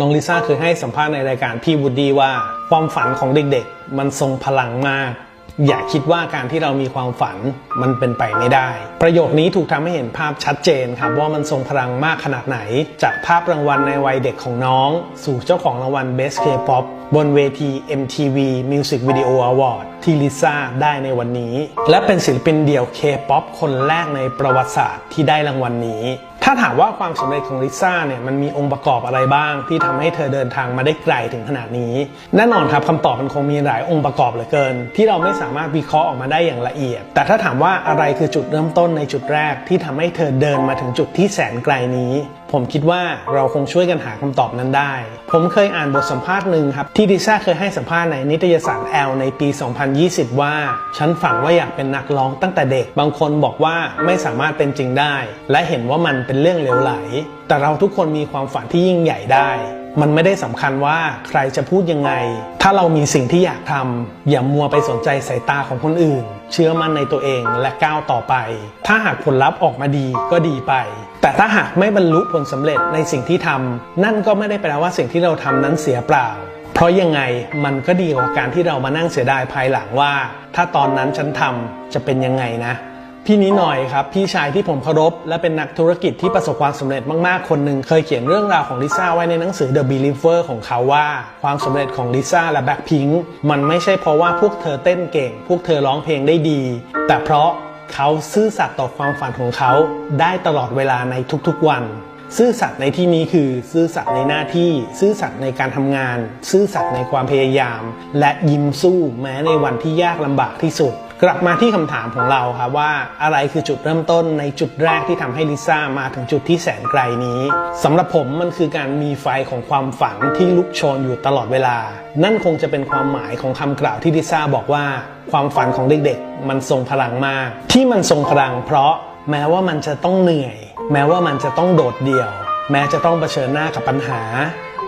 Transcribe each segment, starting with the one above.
น้องลิซ่าเคยให้สัมภาษณ์ในรายการพี่วูดดี้ว่าความฝันของเด็กๆ มันทรงพลังมาก อย่าคิดว่าการที่เรามีความฝันมันเป็นไปไม่ได้ ประโยคนี้ถูกทำให้เห็นภาพชัดเจนครับว่ามันทรงพลังมากขนาดไหน จากภาพรางวัลในวัยเด็กของน้อง สู่เจ้าของรางวัล Best K-pop บนเวที MTV Music Video Award ที่ลิซ่าได้ในวันนี้ และเป็นศิลปินเดี่ยว K-pop คนแรกในประวัติศาสตร์ที่ได้รางวัลนี้ ถ้าถามว่าความสำเร็จของลิซ่าเนี่ยมันมีองค์ประกอบอะไรบ้าง ที่ทำให้เธอเดินทางมาได้ไกลถึงขนาดนี้ แน่นอนครับคำตอบมันคงมีหลายองค์ประกอบเหลือเกิน ที่เราไม่สามารถวิเคราะห์ออกมาได้อย่างละเอียด แต่ถ้าถามว่าอะไรคือจุดเริ่มต้นในจุดแรกที่ทำให้เธอเดินมาถึงจุดที่แสนไกลนี้ ผมคิดว่าเราคงช่วยกันหาคำตอบนั้นได้ ผมเคยอ่านบทสัมภาษณ์หนึ่งครับ ที่ดิซ่าเคยให้สัมภาษณ์ในนิตยสารแอลในปี 2020 ว่า ฉันฝันว่าอยากเป็นนักร้องตั้งแต่เด็ก บางคนบอกว่าไม่สามารถเป็นจริงได้ และเห็นว่ามันเป็นเรื่องเหลวไหล แต่เราทุกคนมีความฝันที่ยิ่งใหญ่ได้ มันไม่ได้สำคัญว่าใครจะพูดยังไง ถ้าเรามีสิ่งที่อยากทำอย่ามัวไปสนใจสายตาของคนอื่น เชื่อมั่นในตัวเองและก้าวต่อไป ถ้าหากผลลัพธ์ออกมาดีก็ดีไป แต่ถ้าหากไม่บรรลุผลสำเร็จในสิ่งที่ทำนั่นก็ไม่ได้แปลว่าสิ่งที่เราทำนั้นเสียเปล่า เพราะยังไงมันก็ดีกว่าการที่เรามานั่งเสียดายภายหลังว่า ถ้าตอนนั้นฉันทำจะเป็นยังไงนะ พี่นี้หน่อยครับพี่ชายที่ผมเคารพและเป็นนักธุรกิจที่ประสบความสำเร็จมากๆ คนหนึ่งเคยเขียนเรื่องราวของลิซ่าไว้ในหนังสือ The Believer ของเขาว่า ความสำเร็จของลิซ่าและแบ็คพิงมันไม่ใช่เพราะว่าพวกเธอเต้นเก่ง พวกเธอร้องเพลงได้ดี แต่เพราะเขาซื่อสัตย์ต่อความฝันของเขาได้ตลอดเวลาในทุกๆวัน ซื่อสัตย์ในที่นี้คือ ซื่อสัตย์ในหน้าที่ ซื่อสัตย์ในการทำงาน ซื่อสัตย์ในความพยายาม และยิ้มสู้แม้ในวันที่ยากลำบากที่สุด กลับมาที่คำถามของเราครับว่าอะไรคือจุดเริ่มต้นในจุดแรกที่ทำให้ลิซ่ามาถึงจุดที่แสนไกลนี้สำหรับผมมันคือการมีไฟของความฝันที่ลุกโชนอยู่ตลอดเวลา นั่นคงจะเป็นความหมายของคำกล่าวที่ลิซ่าบอกว่า ความฝันของเด็กๆ มันทรงพลังมาก ที่มันทรงพลังเพราะแม้ว่ามันจะต้องเหนื่อย แม้ว่ามันจะต้องโดดเดี่ยว แม้จะต้องเผชิญหน้ากับปัญหา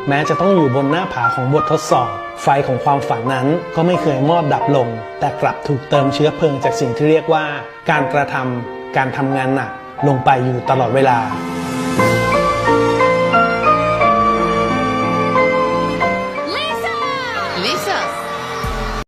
แม้จะต้องอยู่บนหน้าผาของบททดสอบ ไฟของความฝันนั้นก็ไม่เคยมอดดับลง แต่กลับถูกเติมเชื้อเพลิงจากสิ่งที่เรียกว่า การกระทำการทำงานหนักลงไปอยู่ตลอดเวลา